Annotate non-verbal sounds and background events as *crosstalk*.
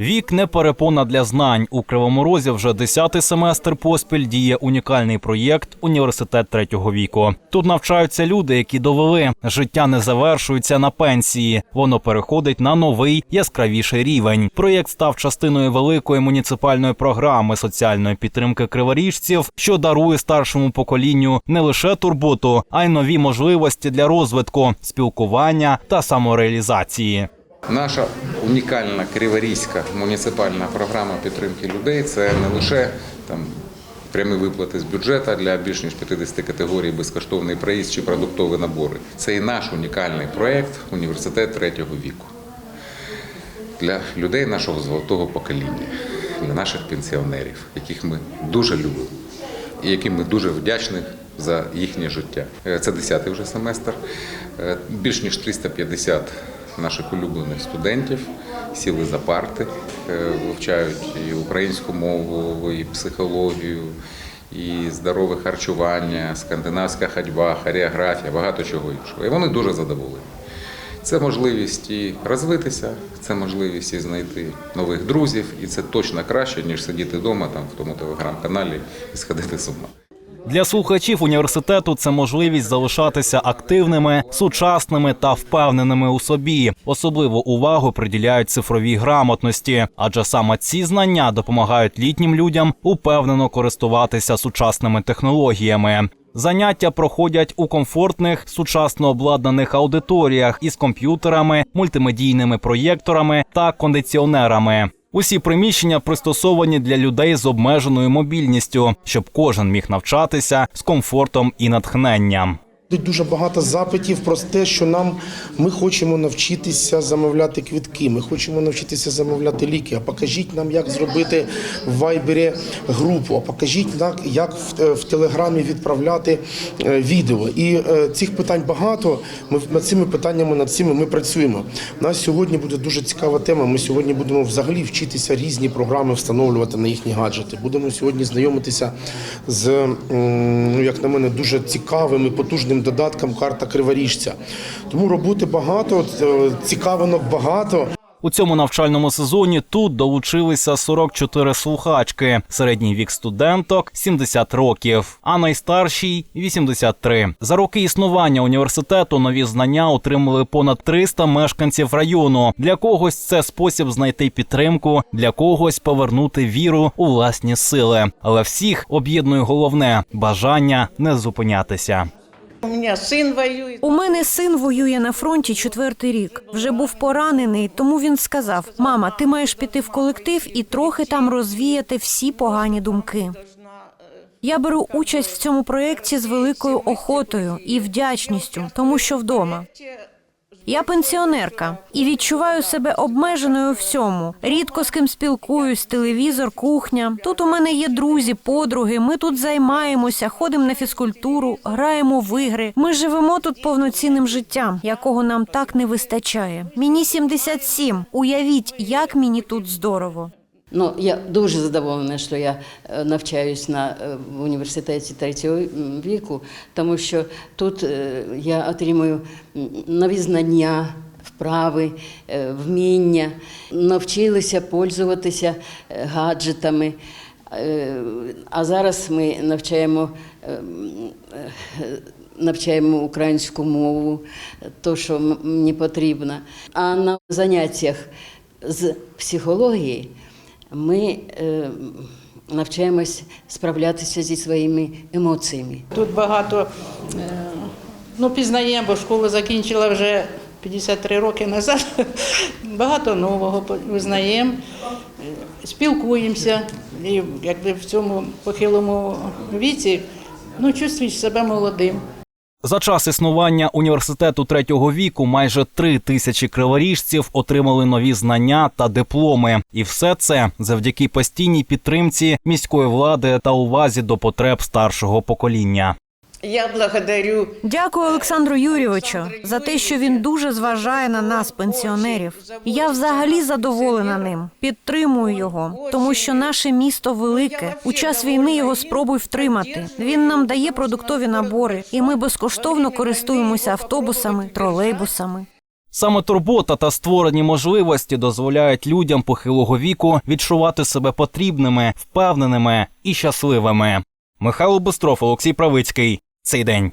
Вік не перепона для знань. У Кривому Розі вже 10-й семестр поспіль діє унікальний проєкт Університет третього віку. Тут навчаються люди, які довели, життя не завершується на пенсії. Воно переходить на новий яскравіший рівень. Проєкт став частиною великої муніципальної програми соціальної підтримки криворіжців, що дарує старшому поколінню не лише турботу, а й нові можливості для розвитку, спілкування та самореалізації. Наша унікальна криворізька муніципальна програма підтримки людей це не лише там прямі виплати з бюджету для більш ніж 50 категорій, безкоштовний проїзд чи продуктові набори. Це і наш унікальний проєкт університет третього віку для людей нашого золотого покоління, для наших пенсіонерів, яких ми дуже любимо і яким ми дуже вдячні за їхнє життя. Е, Це 10-й вже семестр. Е, Більш ніж 350 наших улюблених студентів сіли за парти, е, вивчають і українську мову, і психологію, і здорове харчування, скандинавська ходьба, хореографія, багато чого іншого. І вони дуже задоволені. Це можливість і розвитися, це можливість і знайти нових друзів, і це точно краще, ніж сидіти вдома там в тому телеграм-каналі і сходити з ума. Для слухачів університету це можливість залишатися активними, сучасними та впевненими у собі. Особливу увагу приділяють цифровій грамотності, адже саме ці знання допомагають літнім людям упевнено користуватися сучасними технологіями. Заняття проходять у комфортних, сучасно обладнаних аудиторіях із комп'ютерами, мультимедійними проєкторами та кондиціонерами. Усі приміщення пристосовані для людей з обмеженою мобільністю, щоб кожен міг навчатися з комфортом і натхненням. Дуже багато запитів про те, що нам ми хочемо навчитися замовляти квітки, ми хочемо навчитися замовляти ліки. А покажіть нам, як зробити в вайбері групу, а покажіть нам, як в, е, в телеграмі відправляти е, відео. І е, цих питань багато. Ми над цими питаннями над цими ми працюємо. У нас сьогодні буде дуже цікава тема. Ми сьогодні будемо взагалі вчитися різні програми встановлювати на їхні гаджети. Будемо сьогодні знайомитися з, ну як на мене, дуже цікавим і потужним додатком карта криворіжця. Тому роботи багато, е, цікавинок багато. У цьому навчальному сезоні тут долучилися 44 слухачки. Середній вік студенток 70 років, а найстаршій 83. За роки існування університету нові знання отримали понад 300 мешканців району. Для когось це спосіб знайти підтримку, для когось повернути віру у власні сили. Але всіх об'єднує головне бажання не зупинятися. У мене син воює. У мене син воює на фронті четвертий рік. Вже був поранений, тому він сказав: Мама, ти маєш піти в колектив і трохи там розвіяти всі погані думки. Я беру участь в цьому проєкті з великою охотою і вдячністю, тому що вдома. Я пенсіонерка і відчуваю себе обмеженою у всьому. Рідко з ким спілкуюсь, телевізор, кухня. Тут у мене є друзі, подруги. Ми тут займаємося, ходимо на фізкультуру, граємо в ігри. Ми живемо тут повноцінним життям, якого нам так не вистачає. Мені 77. Уявіть, як мені тут здорово. Ну, я дуже задоволена, що я е, навчаюсь на е, в університеті третього віку, тому що тут е, я отримую нові знання, вправи, вміння, навчилися пользуватися гаджетами. А зараз ми навчаємо. Навчаємо українську мову, то, що мені потрібно. А на заняттях з психології ми е, навчаємось справлятися зі своїми емоціями. Тут багато е, ну, пізнаємо, бо школу закінчила вже 53 роки назад. *laughs* Багато нового визнаємо, е, спілкуємося. І якби в цьому похилому віці ну, чувствуєш себе молодим. За час існування університету третього віку майже три тисячі криворіжців отримали нові знання та дипломи, і все це завдяки постійній підтримці міської влади та увазі до потреб старшого покоління. Я благодарю Дякую Олександру Юрійовичу за те, що він дуже зважає на нас, пенсіонерів. Я взагалі задоволена ним, підтримую його, тому що наше місто велике. У час війни його спробуй втримати. Він нам дає продуктові набори, і ми безкоштовно користуємося автобусами, тролейбусами. Саме турбота та створені можливості дозволяють людям похилого віку відчувати себе потрібними, впевненими і щасливими. Михайло Бистров, Олексій Правицький. Цей день.